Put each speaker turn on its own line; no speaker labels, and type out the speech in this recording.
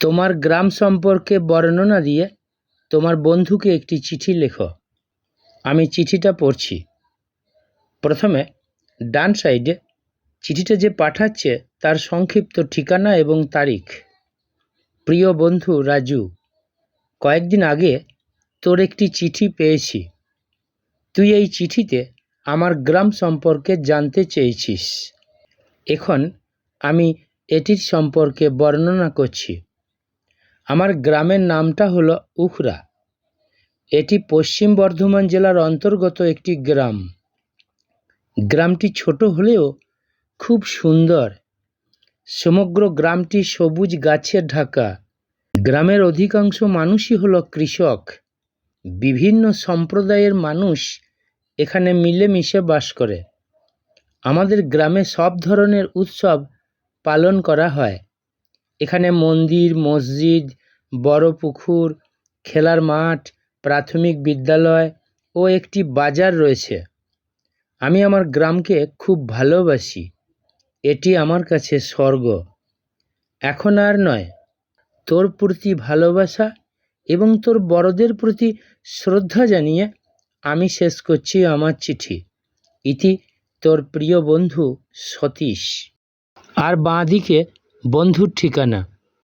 তোমার গ্রাম সম্পর্কে বর্ণনা দিয়ে তোমার বন্ধুকে একটি চিঠি লেখো। আমি চিঠিটা পড়ছি। প্রথমে ডান সাইডে চিঠিটা যে পাঠাচ্ছে তার সংক্ষিপ্ত ঠিকানা এবং তারিখ। প্রিয় বন্ধু রাজু, কয়েকদিন আগে তোর একটি চিঠি পেয়েছি। তুই এই চিঠিতে আমার গ্রাম সম্পর্কে জানতে চেয়েছিস। এখন আমি এটির সম্পর্কে বর্ণনা করছি। আমার গ্রামের নামটা হলো উখরা। এটি পশ্চিম বর্ধমান জেলার অন্তর্গত একটি গ্রাম। গ্রামটি ছোট হলেও খুব সুন্দর। সমগ্র গ্রামটি সবুজ গাছে ঢাকা। গ্রামের অধিকাংশ মানুষই হলো কৃষক। বিভিন্ন সম্প্রদায়ের মানুষ এখানে মিলেমিশে বাস করে। আমাদের গ্রামে সব ধরনের উৎসব পালন করা হয়। এখানে মন্দির, মসজিদ, বড় পুকুর, খেলার মাঠ, প্রাথমিক বিদ্যালয় ও একটি বাজার রয়েছে। আমি আমার গ্রামকে খুব ভালোবাসি। এটি আমার কাছে স্বর্গ। এখন আর নয়। তোর প্রতি ভালোবাসা এবং তোর বড়দের প্রতি শ্রদ্ধা জানিয়ে আমি শেষ করছি আমার চিঠি। ইতি তোর প্রিয় বন্ধু সতীশ। আর বাঁ দিকে বন্ধুর ঠিকানা